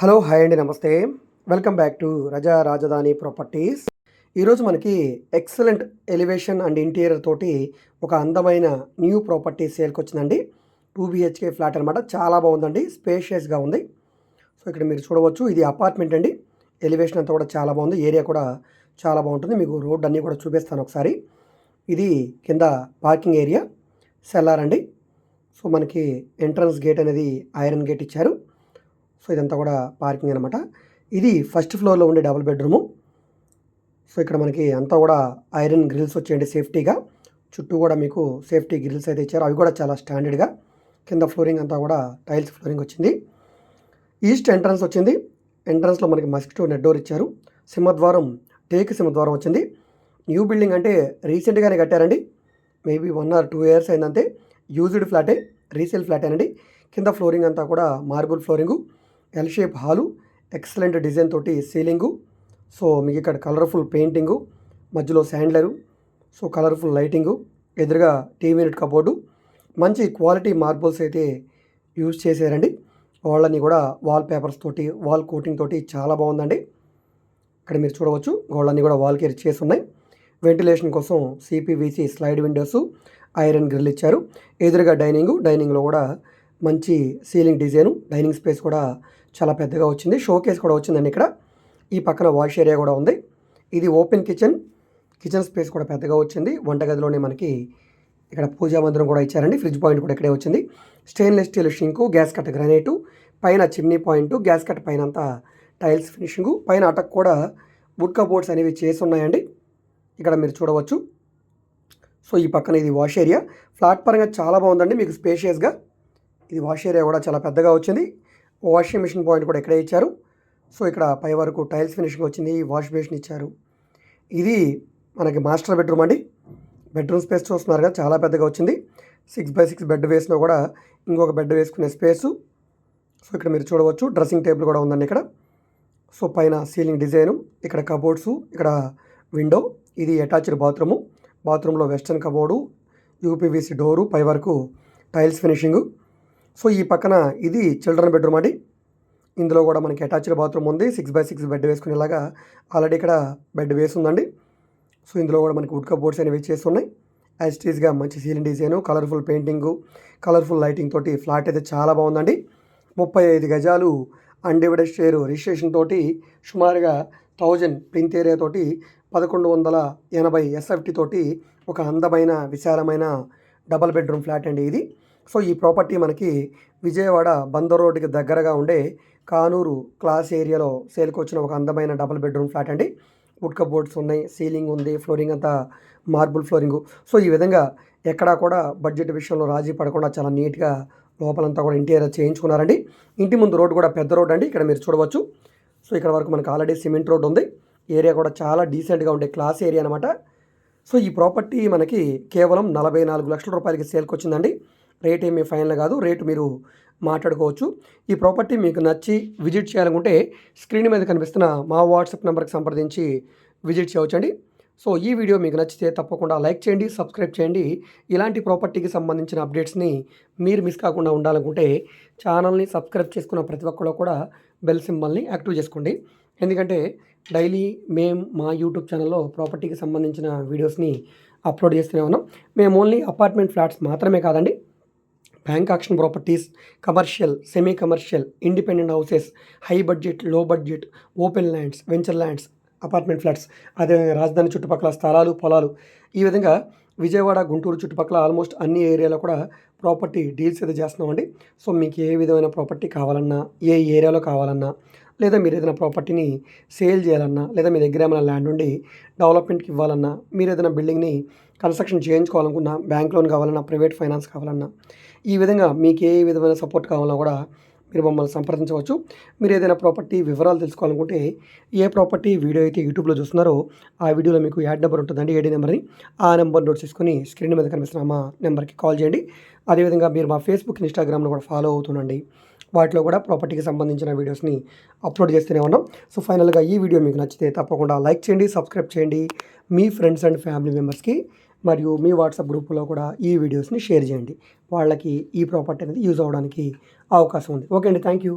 Hello hi అండి నమస్తే. Welcome back to రజా రాజధాని ప్రాపర్టీస్. ఈరోజు మనకి ఎక్సలెంట్ ఎలివేషన్ అండ్ ఇంటీరియర్ తోటి ఒక అందమైన న్యూ ప్రాపర్టీ సేల్కి వచ్చిందండి. టూ బిహెచ్కే ఫ్లాట్ అనమాట చాలా బాగుందండి స్పేషియస్గా ఉంది. సో ఇక్కడ మీరు చూడవచ్చు ఇది అపార్ట్మెంట్ అండి. ఎలివేషన్ అంతా కూడా చాలా బాగుంది ఏరియా కూడా చాలా బాగుంటుంది. మీకు రోడ్ అన్నీ కూడా చూపిస్తాను ఒకసారి. ఇది కింద పార్కింగ్ ఏరియా సెల్లార్ అండి. సో మనకి ఎంట్రన్స్ గేట్ అనేది ఐరన్ గేట్ ఇచ్చారు. సో ఇదంతా కూడా పార్కింగ్ అనమాట ఇది ఫస్ట్ ఫ్లోర్లో ఉండే డబుల్ బెడ్రూము. సో ఇక్కడ మనకి అంతా కూడా ఐరన్ గ్రిల్స్ వచ్చేయండి సేఫ్టీగా. చుట్టూ కూడా మీకు సేఫ్టీ గ్రిల్స్ అయితే ఇచ్చారు. అవి కూడా చాలా స్టాండర్డ్గా. కింద ఫ్లోరింగ్ అంతా కూడా టైల్స్ ఫ్లోరింగ్ వచ్చింది. ఈస్ట్ ఎంట్రన్స్ వచ్చింది. ఎంట్రన్స్లో మనకి మస్కిటో నెట్ డోర్ ఇచ్చారు. సింహద్వారం టేక్ సింహద్వారం వచ్చింది. న్యూ బిల్డింగ్ అంటే రీసెంట్గానే కట్టారండి. Maybe one or two years అయిందంటే యూజ్డ్ ఫ్లాటే రీసేల్ ఫ్లాటేనండి. కింద ఫ్లోరింగ్ అంతా కూడా marble flooring. L shape hall excellent design తోటి సీలింగు సో మీకు ఇక్కడ కలర్ఫుల్ పెయింటింగు మధ్యలో శాండ్లరు సో కలర్ఫుల్ లైటింగు ఎదురుగా టీవీ యూనిట్ కబోర్డు మంచి క్వాలిటీ మార్బుల్స్ అయితే యూజ్ చేశారండి. వాళ్ళని కూడా వాల్ పేపర్స్ తోటి వాల్ కోటింగ్ తోటి చాలా బాగుందండి. ఇక్కడ మీరు చూడవచ్చు గోళ్ళన్నీ కూడా వాల్ కేర్ చేసి ఉన్నాయి. వెంటిలేషన్ కోసం CPVC slide windows iron grill ఇచ్చారు. ఎదురుగా డైనింగ్ డైనింగ్లో కూడా మంచి సీలింగ్ డిజైను డైనింగ్ స్పేస్ కూడా చాలా పెద్దగా వచ్చింది. షో కేస్ కూడా వచ్చిందండి ఇక్కడ. ఈ పక్కన వాష్ ఏరియా కూడా ఉంది. ఇది ఓపెన్ కిచెన్. కిచెన్ స్పేస్ కూడా పెద్దగా వచ్చింది. వంటగదిలోనే మనకి ఇక్కడ పూజా మందిరం కూడా ఇచ్చారండి. ఫ్రిడ్జ్ పాయింట్ కూడా ఇక్కడే వచ్చింది. Stainless steel sink gas cut granite పైన చిమ్నీ పాయింట్ గ్యాస్ కట్ పైన అంతా టైల్స్ ఫినిషింగు పైన అటక్ కూడా వుడ్ కబోర్డ్స్ అనేవి చేసి ఉన్నాయండి ఇక్కడ మీరు చూడవచ్చు. సో ఈ పక్కన ఇది వాష్ ఏరియా. ఫ్లాట్ పరంగా చాలా బాగుందండి. మీకు స్పేషియస్గా ఇది వాష్ ఏరియా కూడా చాలా పెద్దగా వచ్చింది. వాషింగ్ మిషన్ పాయింట్ కూడా ఇక్కడే ఇచ్చారు. సో ఇక్కడ పై వరకు టైల్స్ ఫినిషింగ్ వచ్చింది వాష్ బేసిన్ ఇచ్చారు. ఇది మనకి మాస్టర్ బెడ్రూమ్ అండి. బెడ్రూమ్ స్పేస్ చూస్తున్నారు కదా చాలా పెద్దగా వచ్చింది. సిక్స్ బై సిక్స్ బెడ్ వేసినా కూడా ఇంకొక బెడ్ వేసుకునే స్పేసు. సో ఇక్కడ మీరు చూడవచ్చు డ్రెస్సింగ్ టేబుల్ కూడా ఉందండి ఇక్కడ. సో పైన సీలింగ్ డిజైను ఇక్కడ కబోర్డ్స్ ఇక్కడ విండో ఇది అటాచ్డ్ బాత్రూము. బాత్రూంలో వెస్టర్న్ కబోర్డు యూపీవీసీ డోరు పై వరకు టైల్స్ ఫినిషింగు. సో ఈ పక్కన ఇది చిల్డ్రన్ బెడ్రూమ్ అండి. ఇందులో కూడా మనకి అటాచ్డ్ బాత్రూమ్ ఉంది. సిక్స్ బై సిక్స్ బెడ్ వేసుకునేలాగా ఆల్రెడీ ఇక్కడ బెడ్ వేసి ఉందండి సో ఇందులో కూడా మనకి వుడ్ బోర్డ్స్ అనేవి చేసి ఉన్నాయి యాజ్టీస్గా మంచి ceiling design colourful painting colourful lighting తోటి ఫ్లాట్ అయితే చాలా బాగుందండి. ముప్పై ఐదు గజాలు అన్డివైడెడ్ షేర్ రిజిస్ట్రేషన్ తోటి సుమారుగా థౌజండ్ ప్రింట్ ఏరియా తోటి పదకొండు వందల ఎనభై ఎస్ఎఫ్టీ తోటి ఒక అందమైన విశాలమైన డబల్ బెడ్రూమ్ ఫ్లాట్ అండి ఇది. సో ఈ ప్రాపర్టీ మనకి విజయవాడ బందర్ రోడ్డుకి దగ్గరగా ఉండే కానూరు క్లాస్ ఏరియాలో సేల్కొచ్చిన ఒక అందమైన డబల్ బెడ్రూమ్ ఫ్లాట్ అండి. వుడ్ కబోర్డ్స్ ఉన్నాయి సీలింగ్ ఉంది ఫ్లోరింగ్ అంతా మార్బుల్ ఫ్లోరింగ్. సో ఈ విధంగా ఎక్కడా కూడా బడ్జెట్ విషయంలో రాజీ పడకుండా చాలా నీట్గా లోపలంతా కూడా ఇంటీరియర్ చేయించుకున్నారండి. ఇంటి ముందు రోడ్డు కూడా పెద్ద రోడ్ అండి ఇక్కడ మీరు చూడవచ్చు. సో ఇక్కడ వరకు మనకు ఆల్రెడీ సిమెంట్ రోడ్ ఉంది. ఏరియా కూడా చాలా డీసెంట్గా ఉండే క్లాస్ ఏరియా అనమాట సో ఈ ప్రాపర్టీ మనకి కేవలం నలభై నాలుగు లక్షల రూపాయలకి సేల్కి వచ్చిందండి. రేట్ ఏమీ ఫైనల్ కాదు రేటు మీరు మాట్లాడుకోవచ్చు. ఈ ప్రాపర్టీ మీకు నచ్చి విజిట్ చేయాలనుకుంటే స్క్రీన్ మీద కనిపిస్తున్న మా వాట్సాప్ నెంబర్కి సంప్రదించి విజిట్ చేయవచ్చండి. సో ఈ వీడియో మీకు నచ్చితే తప్పకుండా లైక్ చేయండి సబ్స్క్రైబ్ చేయండి. ఇలాంటి ప్రాపర్టీకి సంబంధించిన అప్డేట్స్ని మీరు మిస్ కాకుండా ఉండాలనుకుంటే ఛానల్ని సబ్స్క్రైబ్ చేసుకున్న ప్రతి ఒక్కరు కూడా బెల్ సింబల్ని యాక్టివ్ చేసుకోండి. ఎందుకంటే డైలీ మేము మా యూట్యూబ్ ఛానల్లో ప్రాపర్టీకి సంబంధించిన వీడియోస్ని అప్లోడ్ చేస్తూనే ఉన్నాం. మేము ఓన్లీ అపార్ట్మెంట్ ఫ్లాట్స్ మాత్రమే కాదండి bank auction properties commercial semi commercial independent houses high బడ్జెట్లో budget open lands venture lands apartment flats అదే రాజధాని చుట్టుపక్కల స్థలాలు పొలాలు. ఈ విధంగా విజయవాడ గుంటూరు చుట్టుపక్కల ఆల్మోస్ట్ అన్ని ఏరియాలో కూడా ప్రాపర్టీ డీల్స్ అయితే చేస్తున్నామండి. సో మీకు ఏ విధమైన ప్రాపర్టీ కావాలన్నా ఏ ఏరియాలో కావాలన్నా లేదా మీరు ఏదైనా ప్రాపర్టీని సేల్ చేయాలన్నా లేదా మీ దగ్గర ఏమైనా ల్యాండ్ ఉండి డెవలప్మెంట్కి ఇవ్వాలన్నా మీరు ఏదైనా బిల్డింగ్ని కన్స్ట్రక్షన్ చేయించుకోవాలనుకున్నా బ్యాంక్ లోన్ కావాలన్నా ప్రైవేట్ ఫైనాన్స్ కావాలన్నా ఈ విధంగా మీకు ఏ విధమైన సపోర్ట్ కావాలన్నా కూడా మీరు మమ్మల్ని సంప్రదించవచ్చు. మీరు ఏదైనా ప్రాపర్టీ వివరాలు తెలుసుకోవాలనుకుంటే ఏ ప్రాపర్టీ వీడియో అయితే యూట్యూబ్లో చూస్తున్నారో ఆ వీడియోలో మీకు యాడ్ నెంబర్ ఉంటుందండి ఏడీ నెంబర్ని. ఆ నెంబర్ నోట్ చేసుకొని స్క్రీన్ మీద కనిపిస్తున్న మా నెంబర్కి కాల్ చేయండి. అదేవిధంగా మీరు మా ఫేస్బుక్ ఇన్స్టాగ్రామ్లో కూడా ఫాలో అవుతుండండి. వాటిలో కూడా ప్రాపర్టీకి సంబంధించిన వీడియోస్ని అప్లోడ్ చేస్తూనే ఉన్నాం. సో ఫైనల్గా ఈ వీడియో మీకు నచ్చితే తప్పకుండా లైక్ చేయండి సబ్స్క్రైబ్ చేయండి. మీ ఫ్రెండ్స్ అండ్ ఫ్యామిలీ మెంబర్స్కి మరియు మీ వాట్సాప్ గ్రూపులో కూడా ఈ వీడియోస్ని షేర్ చేయండి. వాళ్ళకి ఈ ప్రాపర్టీ అనేది యూజ్ అవ్వడానికి అవకాశం ఉంది. ఓకే అండి. Thank you.